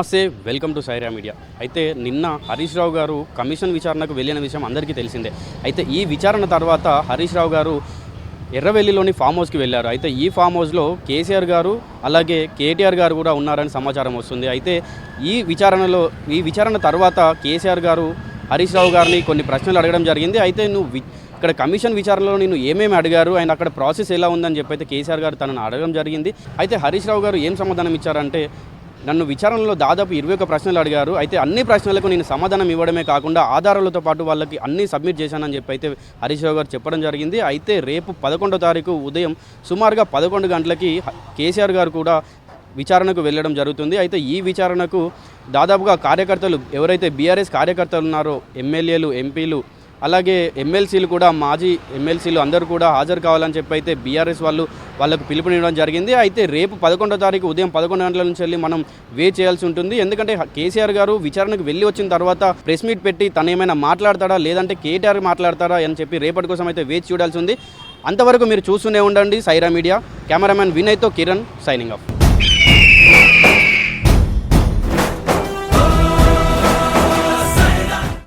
నమస్తే welcome to Sye Raa media. అయితే నిన్న హరీష్ రావు గారు కమిషన్ విచారణకు వెళ్ళిన విషయం అందరికీ తెలిసిందే. అయితే ఈ విచారణ తర్వాత హరీష్ రావు గారు ఎర్రవెల్లిలోని ఫామ్ హౌస్కి వెళ్ళారు. అయితే ఈ ఫామ్ హౌస్లో కేసీఆర్ గారు అలాగే కేటీఆర్ గారు కూడా ఉన్నారని సమాచారం వస్తుంది. అయితే ఈ విచారణలో ఈ విచారణ తర్వాత కేసీఆర్ గారు హరీష్ రావు గారిని కొన్ని ప్రశ్నలు అడగడం జరిగింది. అయితే నువ్వు ఇక్కడ కమిషన్ విచారణలో నేను ఏమేమి అడిగారు? అండ్ అక్కడ ప్రాసెస్ ఎలా ఉందని చెప్పి అయితే కేసీఆర్ గారు తనను అడగడం జరిగింది. అయితే హరీష్ రావు గారు ఏం సమాధానం ఇచ్చారంటే నన్ను విచారణలో దాదాపు ఇరవై ఒక ప్రశ్నలు అడిగారు. అయితే అన్ని ప్రశ్నలకు నేను సమాధానం ఇవ్వడమే కాకుండా ఆధారాలతో పాటు వాళ్ళకి అన్ని సబ్మిట్ చేశానని చెప్పి అయితే హరీష్ రావు గారు చెప్పడం జరిగింది. అయితే రేపు పదకొండో తారీఖు ఉదయం సుమారుగా పదకొండు గంటలకి కేసీఆర్ గారు కూడా విచారణకు వెళ్ళడం జరుగుతుంది. అయితే ఈ విచారణకు దాదాపుగా కార్యకర్తలు ఎవరైతే బీఆర్ఎస్ కార్యకర్తలు ఉన్నారో ఎమ్మెల్యేలు ఎంపీలు అలాగే ఎమ్మెల్సీలు కూడా మాజీ ఎమ్మెల్సీలు అందరూ కూడా హాజరు కావాలని చెప్పి అయితే బీఆర్ఎస్ వాళ్ళు వాళ్ళకు పిలుపునివ్వడం జరిగింది. అయితే రేపు పదకొండో తారీఖు ఉదయం పదకొండు గంటల నుంచి వెళ్ళి మనం వే చేయాల్సి ఉంటుంది. ఎందుకంటే కేసీఆర్ గారు విచారణకు వెళ్ళి వచ్చిన తర్వాత ప్రెస్ మీట్ పెట్టి తను ఏమైనా మాట్లాడతాడా లేదంటే కేటీఆర్ మాట్లాడతారా అని చెప్పి రేపటి కోసం అయితే వేచి చూడాల్సి ఉంది. అంతవరకు మీరు చూస్తూనే ఉండండి సైరా మీడియా. కెమెరామెన్ వినయ్తో కిరణ్ సైనింగ్ ఆఫ్.